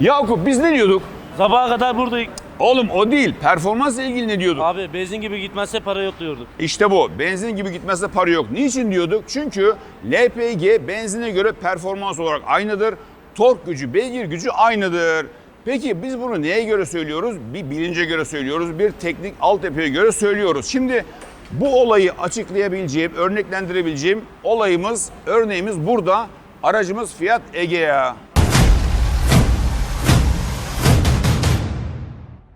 Yakup biz ne diyorduk? Sabaha kadar buradayız. Oğlum o değil. Performansla ilgili ne diyorduk? Abi benzin gibi gitmezse para yok diyorduk. İşte bu. Benzin gibi gitmezse para yok. Niçin diyorduk? Çünkü LPG benzine göre performans olarak aynıdır. Tork gücü, beygir gücü aynıdır. Peki biz bunu neye göre söylüyoruz? Bir bilince göre söylüyoruz. Bir teknik altyapıya göre söylüyoruz. Şimdi bu olayı açıklayabileceğim, örneklendirebileceğim olayımız, örneğimiz burada. Aracımız Fiat Egea.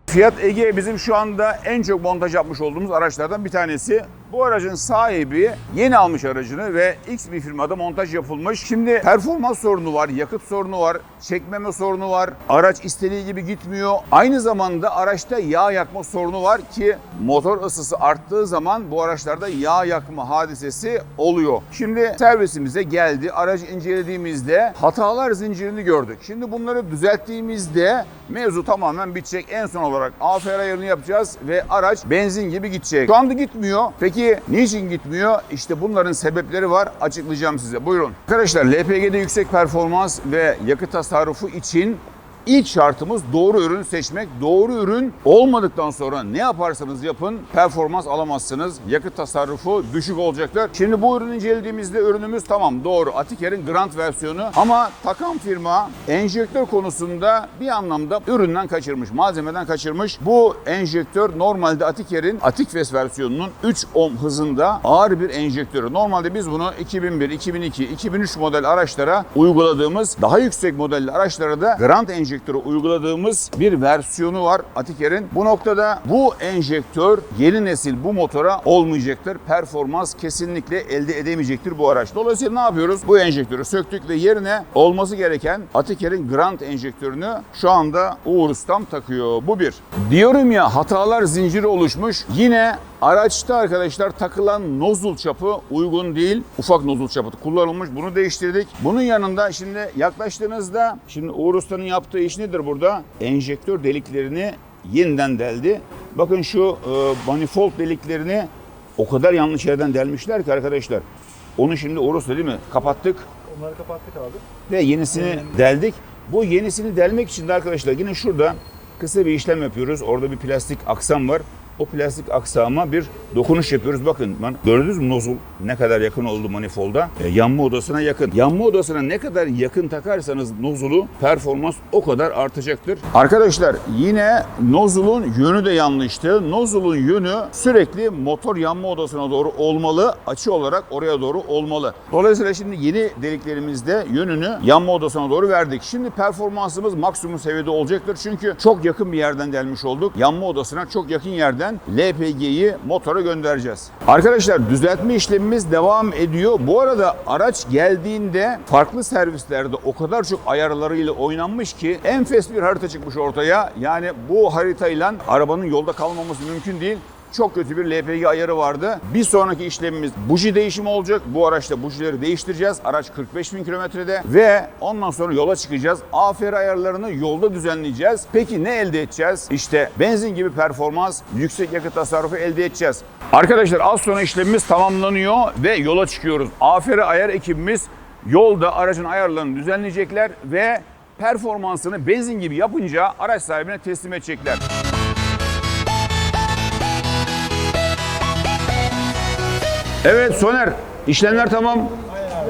Fiat Egea bizim şu anda en çok montaj yapmış olduğumuz araçlardan bir tanesi. Bu aracın sahibi yeni almış aracını ve X bir firmada montaj yapılmış. Şimdi performans sorunu var, yakıt sorunu var, çekmeme sorunu var. Araç istediği gibi gitmiyor. Aynı zamanda araçta yağ yakma sorunu var ki motor ısısı arttığı zaman bu araçlarda yağ yakma hadisesi oluyor. Şimdi servisimize geldi. Aracı incelediğimizde hatalar zincirini gördük. Şimdi bunları düzelttiğimizde mevzu tamamen bitecek. En son olarak AFR ayarını yapacağız ve araç benzin gibi gidecek. Şu anda gitmiyor. Peki niçin gitmiyor? İşte bunların sebepleri var. Açıklayacağım size. Buyurun. Arkadaşlar LPG'de yüksek performans ve yakıt tasarrufu için İlk şartımız doğru ürün seçmek. Doğru ürün olmadıktan sonra ne yaparsanız yapın performans alamazsınız. Yakıt tasarrufu düşük olacaktır. Şimdi bu ürünü incelediğimizde ürünümüz tamam doğru. Atiker'in Grand versiyonu ama takan firma enjektör konusunda bir anlamda üründen kaçırmış, malzemeden kaçırmış. Bu enjektör normalde Atiker'in Atikfes versiyonunun 3 ohm hızında ağır bir enjektörü. Normalde biz bunu 2001, 2002, 2003 model araçlara uyguladığımız daha yüksek modelli araçlara da Grand enjektörü uyguladığımız bir versiyonu var Atiker'in. Bu noktada bu enjektör yeni nesil bu motora olmayacaktır. Performans kesinlikle elde edemeyecektir bu araç. Dolayısıyla ne yapıyoruz? Bu enjektörü söktük ve yerine olması gereken Atiker'in Grand enjektörünü şu anda Uğur Ustam takıyor. Bu bir. Diyorum ya hatalar zinciri oluşmuş. Yine Araçta arkadaşlar takılan nozul çapı uygun değil. Ufak nozul çapı kullanılmış. Bunu değiştirdik. Bunun yanında şimdi yaklaştığınızda şimdi Uğur Usta'nın yaptığı iş nedir burada? Enjektör deliklerini yeniden deldi. Bakın şu e, manifold deliklerini o kadar yanlış yerden delmişler ki arkadaşlar. Onu şimdi Uğur Usta değil mi? Kapattık Onları kapattık abi. ve yenisini deldik. Bu yenisini delmek için de arkadaşlar yine şurada kısa bir işlem yapıyoruz. Orada bir plastik aksam var. O plastik aksama bir dokunuş yapıyoruz. Bakın lan gördünüz mü nozul ne kadar yakın oldu manifolda? E, yanma odasına yakın. Yanma odasına ne kadar yakın takarsanız nozulu performans o kadar artacaktır. Arkadaşlar yine nozulun yönü de yanlıştı. Nozulun yönü sürekli motor yanma odasına doğru olmalı. Açı olarak oraya doğru olmalı. Dolayısıyla şimdi yeni deliklerimizde yönünü yanma odasına doğru verdik. Şimdi performansımız maksimum seviyede olacaktır. Çünkü çok yakın bir yerden gelmiş olduk. Yanma odasına çok yakın yerden LPG'yi motora göndereceğiz. Arkadaşlar düzeltme işlemimiz devam ediyor. Bu arada araç geldiğinde farklı servislerde o kadar çok ayarlarıyla oynanmış ki enfes bir harita çıkmış ortaya. Yani bu haritayla arabanın yolda kalmaması mümkün değil. Çok kötü bir LPG ayarı vardı. Bir sonraki işlemimiz buji değişimi olacak. Bu araçta bujileri değiştireceğiz. Araç 45 bin kilometrede ve ondan sonra yola çıkacağız. AFR ayarlarını yolda düzenleyeceğiz. Peki ne elde edeceğiz? İşte benzin gibi performans, yüksek yakıt tasarrufu elde edeceğiz. Arkadaşlar az sonra işlemimiz tamamlanıyor ve yola çıkıyoruz. AFR ayar ekibimiz yolda aracın ayarlarını düzenleyecekler ve performansını benzin gibi yapınca araç sahibine teslim edecekler. Evet Soner, işlemler tamam.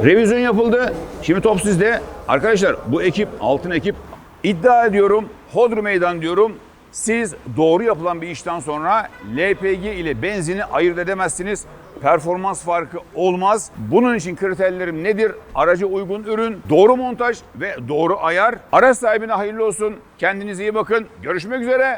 Revizyon yapıldı. Şimdi top sizde. Arkadaşlar bu ekip, altın ekip iddia ediyorum, hodru meydan diyorum. Siz doğru yapılan bir işten sonra LPG ile benzini ayırt edemezsiniz. Performans farkı olmaz. Bunun için kriterlerim nedir? Araca uygun ürün, doğru montaj ve doğru ayar. Araç sahibine hayırlı olsun. Kendinize iyi bakın. Görüşmek üzere.